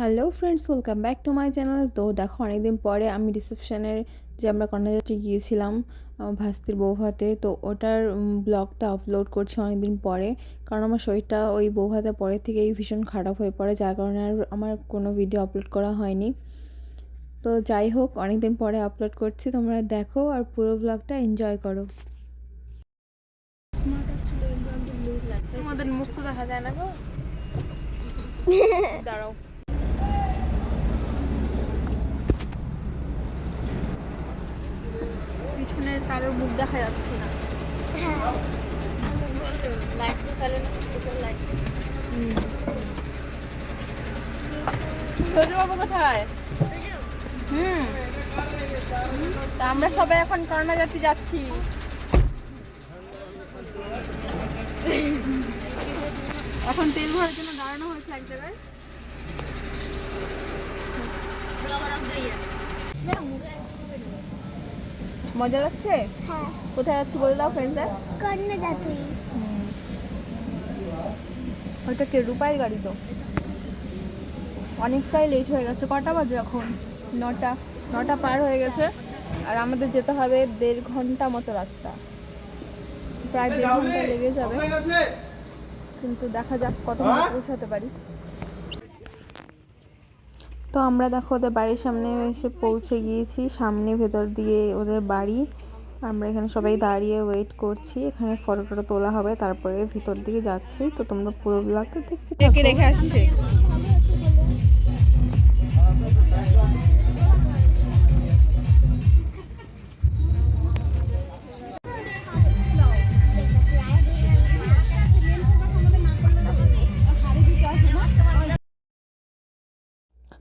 Hello friends welcome back to my channel তো দেখো, অনেকদিন পরে আমি রিসেপশনের যে আমরা কন্যাযাত্রী গিয়েছিলাম ভাস্তির বৌভাতে, তো ওটার ব্লগটা আপলোড করছি অনেকদিন পরে। কারণ আমার শরীরটা ওই বৌভাতের পরে থেকেই ভীষণ খারাপ হয়ে পড়ে, যার কারণে আর আমার কোনো ভিডিও আপলোড করা হয়নি। তো যাই হোক, অনেকদিন পরে আপলোড করছি, তোমরা দেখো আর পুরো ব্লগটা এনজয় করো। তোমাদের মুখ দেখা যায় না গো। দাঁড়াও। মুখ দেখা যাচ্ছে না। বাবু কোথায়? হুম। তা আমরা সবাই এখন করোনা জাতি যাচ্ছি। এখন তেল ভরার জন্য দাঁড়ানো হয়েছে এক জায়গায়। মজা লাগছে? হ্যাঁ। কোথায় যাচ্ছি বলে দাও ফ্রেন্ডসদের কন্যা জাতি ওইটা কে রূপাইয়ের গাড়ি তো। অনেকটাই লেট হয়ে গেছে। কটা বাজে এখন? নটা। নটা পার হয়ে গেছে। আর আমাদের যেতে হবে দেড় ঘণ্টা মতো রাস্তা। প্রায় দেড় ঘণ্টা লেগে যাবে। কিন্তু দেখা যাক কত পৌঁছাতে পারি। তো আমরা দেখো ওদের বাড়ির সামনে এসে পৌঁছে গিয়েছি, সামনে ভেতর দিয়ে ওদের বাড়ি। আমরা এখানে সবাই দাঁড়িয়ে ওয়েট করছি, এখানে ফটো টটো তোলা হবে, তারপরে ভিতর দিকে যাচ্ছি। তো তোমরা পুরো ব্লগটা দেখতে রেখে আসছে।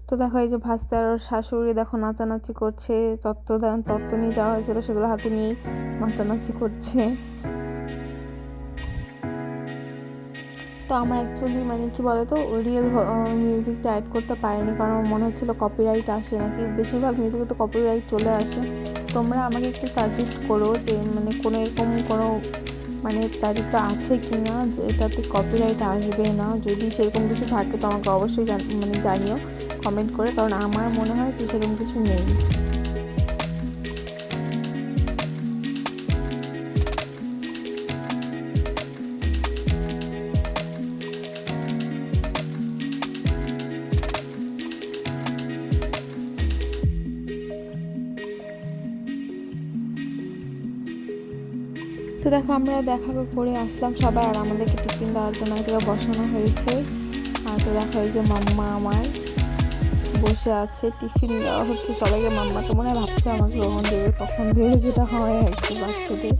তো দেখো এই যে ভাস্তার ওর শাশুড়ি দেখো নাচানাচি করছে তত্ত্ব দান তত্ত্ব নিয়ে যাওয়া হয়েছিল, সেগুলো হাতে নিয়ে নাচানাচি করছে। তো আমার অ্যাকচুয়ালি মানে কি বলে তো রিয়েল মিউজিকটা অ্যাড করতে পারিনি, কারণ আমার মনে হচ্ছিল কপিরাইট আসে নাকি, বেশিরভাগ মিউজিকে তো কপিরাইট চলে আসে। তোমরা আমাকে একটু সাজেস্ট করো যে মানে কোনো এরকম কোনো মানে তালিকা আছে কি না যে এটাতে কপিরাইট আসবে না, যদি সেরকম কিছু থাকে তো আমাকে অবশ্যই মানে জানিও। কমেন্ট করে, কারণ আমার মনে হয় যে সেরকম কিছু নেই। তো দেখো, আমরা দেখা করে আসলাম সবাই, আর আমাদেরকে টিফিন দেওয়ার জন্য বসানো হয়েছে। আর তো দেখো যে মাম্মা আমার। বসে আছে, টিফিন দেওয়া হচ্ছে। সবাইকে মাম্মা মনে হয় ভাবছে আমাকে কখন দেবে কখন দেবে যেটা হয় আর কি বাচ্চাদের।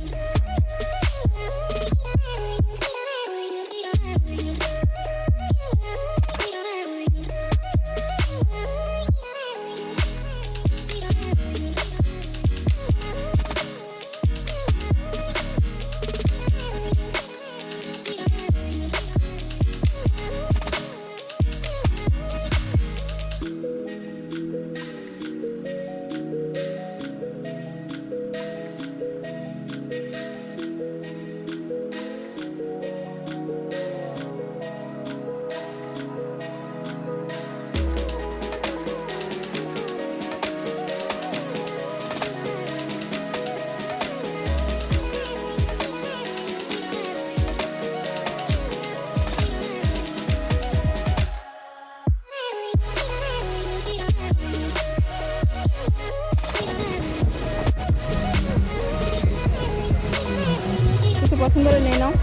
নিয়ে নাও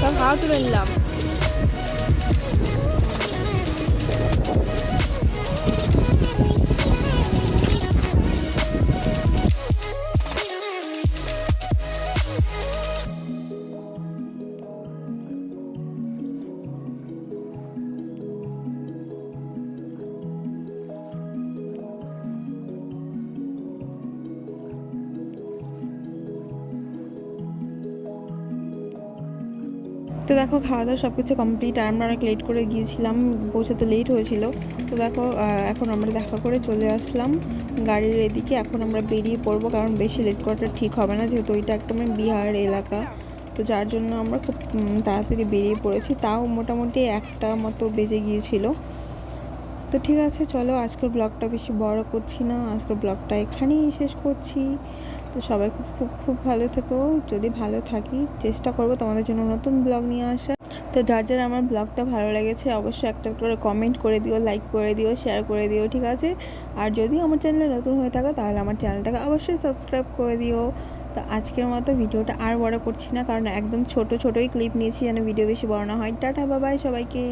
তা খাওয়া তুলে তো দেখো খাওয়া দাওয়া সব কিছু কমপ্লিট আর আমরা অনেক লেট করে গিয়েছিলাম, পৌঁছাতে লেট হয়েছিল। তো দেখো এখন আমরা দেখা করে চলে আসলাম গাড়ির এদিকে। এখন আমরা বেরিয়ে পড়ব, কারণ বেশি লেট করাটা ঠিক হবে না, যেহেতু ওইটা একদমই বিহার এলাকা। তো যার জন্য আমরা খুব তাড়াতাড়ি বেরিয়ে পড়েছি। তাও মোটামুটি একটা মতো বেজে গিয়েছিল। তো ঠিক আছে, চলো আজকের ব্লগটা বেশি বড় করছি না। আজকের ব্লগটা এখানেই শেষ করছি। তো সবাই খুব খুব খুব ভালো থেকো। যদি ভালো থাকি, চেষ্টা করব তোমাদের জন্য নতুন ব্লগ নিয়ে আসা তো যার যার আমার ব্লগটা ভালো লেগেছে, অবশ্যই একটা একটা করে কমেন্ট করে দিও লাইক করে দিও শেয়ার করে দিও, ঠিক আছে? আর যদি আমার চ্যানেলে নতুন হয়ে থাকো, তাহলে আমার চ্যানেলটাকে অবশ্যই সাবস্ক্রাইব করে দিও। তো আজকের মতো ভিডিওটা আর বড় করছি না, কারণ একদম ছোট, ছোটই ক্লিপ নিয়েছি, যেন ভিডিও বেশি বড় না হয়। টাটা বাবাই সবাইকে।